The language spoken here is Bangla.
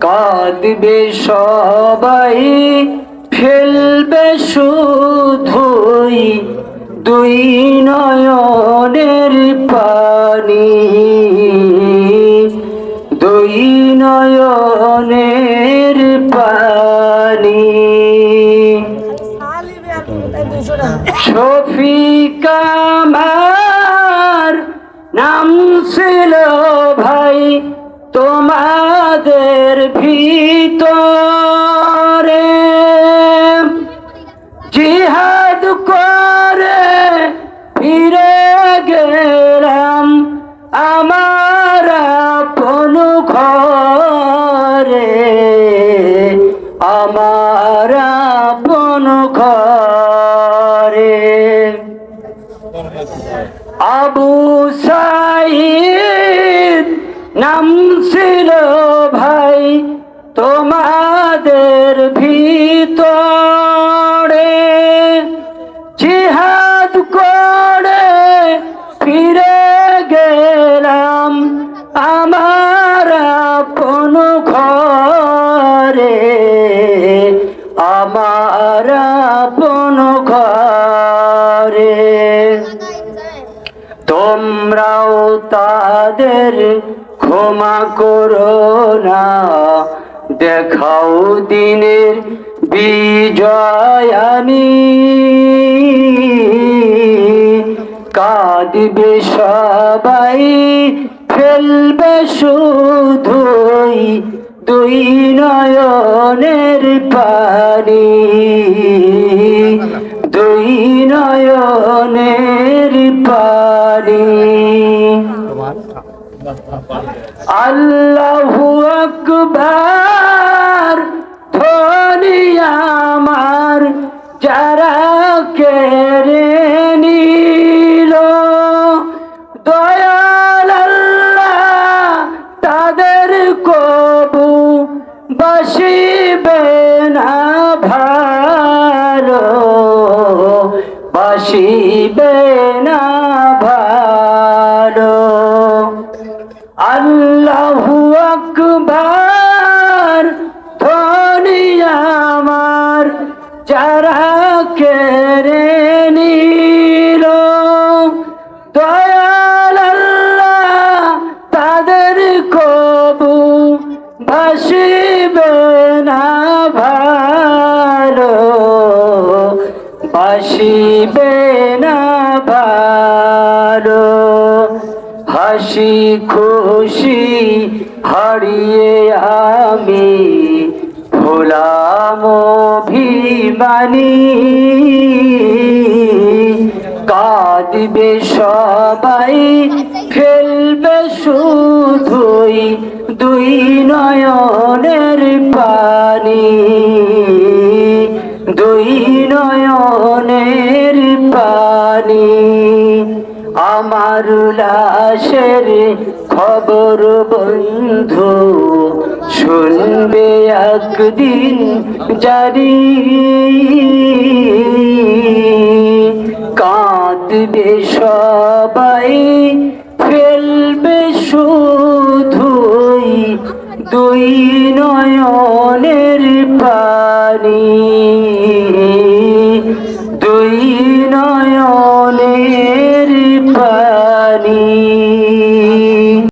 কাঁদবে সবাই ফেলবে শুধুই দুই নয়নের পানি। দুই নয়নের পানি। শফিক আমার নাম ছিল আবু সাইদ, নাম ছিল ভাই তোমাদের ভিতরে। জিহাদ করে ফিরে গেলাম আমার আপন ঘরে। আমার আপন ঘরে। তাদের ক্ষমা করো না। দেখাও দিনের বিজয়ানি কাঁদবে সবাই, ফেলবে শুধুই দুই নয়নের পানি। দুই নয়নের পানি। আল্লাহু আকবার, ধনি আমার, যারা কেড়ে নিল। দয়াল আল্লাহ তাদের কবু বাসিবে না ভালো, বাসিবে না বাসিবে না ভালো হাসি, খুশি হারিয়ে আমি ভোলাম অভিমানী। কাঁদবে সবাই ফেলবে শুধুই দুই নয়নের পানি। দুই আমার লাশের খবর বন্ধু শুনবে একদিন জারি কাঁদবে সবাই ফেলবে শুধুই দুই নয়নের পানি।